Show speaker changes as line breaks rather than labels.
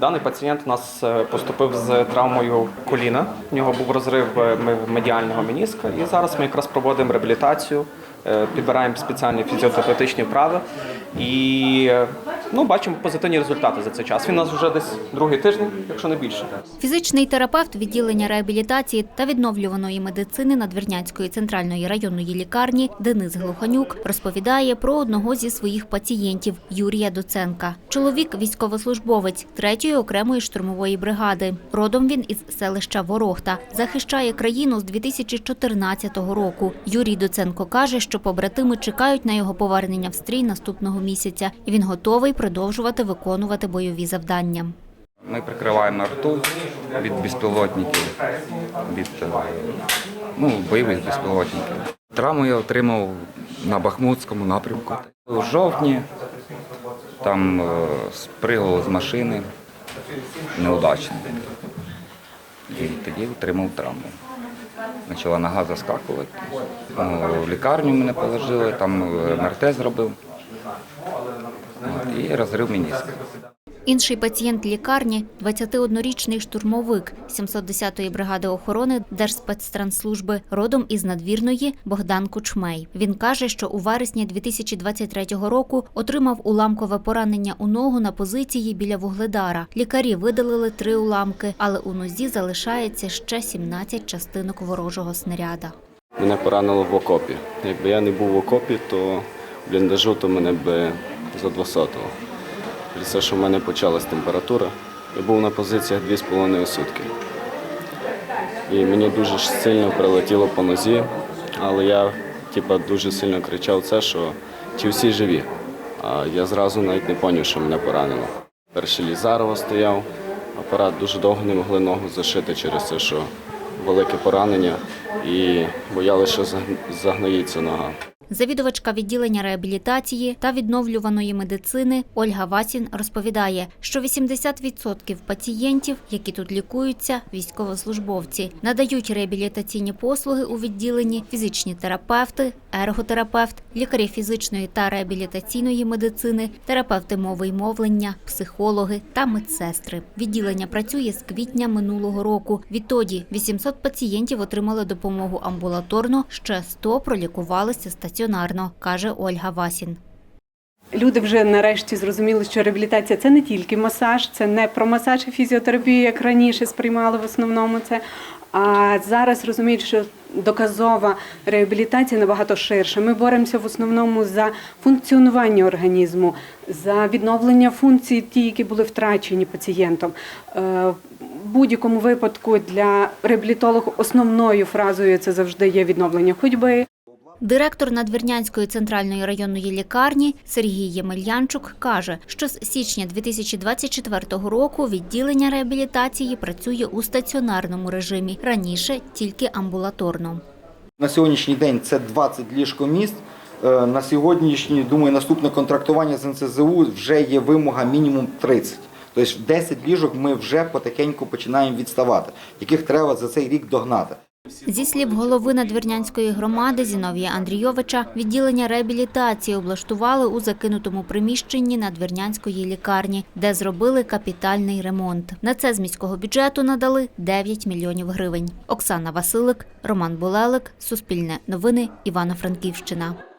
Даний пацієнт у нас е, поступив з травмою коліна. У нього був розрив е, медіального меніска, і зараз ми якраз проводимо реабілітацію, е, підбираємо спеціальні фізіотерапевтичні вправи і ну, бачимо позитивні результати за цей час. Він у нас вже десь другий тиждень, якщо не більше.
Фізичний терапевт відділення реабілітації та відновлюваної медицини Надвірнянської центральної районної лікарні Денис Глуханюк розповідає про одного зі своїх пацієнтів Юрія Доценка. Чоловік військовослужбовець третьої окремої штурмової бригади. Родом він із селища Ворохта. Захищає країну з 2014 року. Юрій Доценко каже, що побратими чекають на його повернення в стрій наступного місяця, він готовий продовжувати виконувати бойові завдання.
Ми прикриваємо арту від безпілотників, від е, ну, бойових безпілотників. Травму я отримав на Бахмутському напрямку. У жовтні там е, з машини неудачно. І тоді отримав травму. Почала нога заскакувати. Ну, в лікарню мене положили, там е, МРТ зробив. І розрив меніска.
Інший пацієнт лікарні – 21-річний штурмовик 710-ї бригади охорони Держспецтранслужби, родом із надвірної Богдан Кучмей. Він каже, що у вересні 2023 року отримав уламкове поранення у ногу на позиції біля Вугледара. Лікарі видалили три уламки, але у нозі залишається ще 17 частинок ворожого снаряда.
Мене поранило в окопі. Якби я не був в окопі, то бліндажу то мене б задвосотило. Через те, що в мене почалась температура, я був на позиціях 2,5 сутки. І мені дуже сильно прилетіло по нозі, але я типа, дуже сильно кричав це, що чи всі живі. А я зразу навіть не зрозумів, що мене поранило. Перший Лізарова стояв, апарат дуже довго не могли ногу зашити через те, що велике поранення і боялися, що загноїться нога.
Завідувачка відділення реабілітації та відновлюваної медицини Ольга Васін розповідає, що 80% пацієнтів, які тут лікуються, військовослужбовці, надають реабілітаційні послуги у відділенні фізичні терапевти, ерготерапевт, лікарі фізичної та реабілітаційної медицини, терапевти мови й мовлення, психологи та медсестри. Відділення працює з квітня минулого року. Відтоді 800 пацієнтів отримали допомогу амбулаторно, ще 100 пролікувалися стаціонарно, каже Ольга Васін.
Люди вже нарешті зрозуміли, що реабілітація це не тільки масаж, це не про масаж і фізіотерапію, як раніше сприймали в основному це. А зараз розуміють, що доказова реабілітація набагато ширша. Ми боремося в основному за функціонування організму, за відновлення функцій, ті, які були втрачені пацієнтом. Е, В будь-якому випадку для реабілітолога основною фразою це завжди є відновлення ходьби.
Директор Надвірнянської центральної районної лікарні Сергій Ємельянчук каже, що з січня 2024 року відділення реабілітації працює у стаціонарному режимі, раніше тільки амбулаторно.
На сьогоднішній день це 20 ліжкоміст. Е, На сьогоднішній, думаю, наступне контрактування з НСЗУ вже є вимога мінімум 30. Тобто 10 ліжок ми вже потихеньку починаємо відставати, яких треба за цей рік догнати.
Зі слів голови Надвірнянської громади Зіновія Андрійовича, відділення реабілітації облаштували у закинутому приміщенні Надвірнянської лікарні, де зробили капітальний ремонт. На це з міського бюджету надали 9 мільйонів гривень. Оксана Василик, Роман Булелик, Суспільне новини, Івано-Франківщина.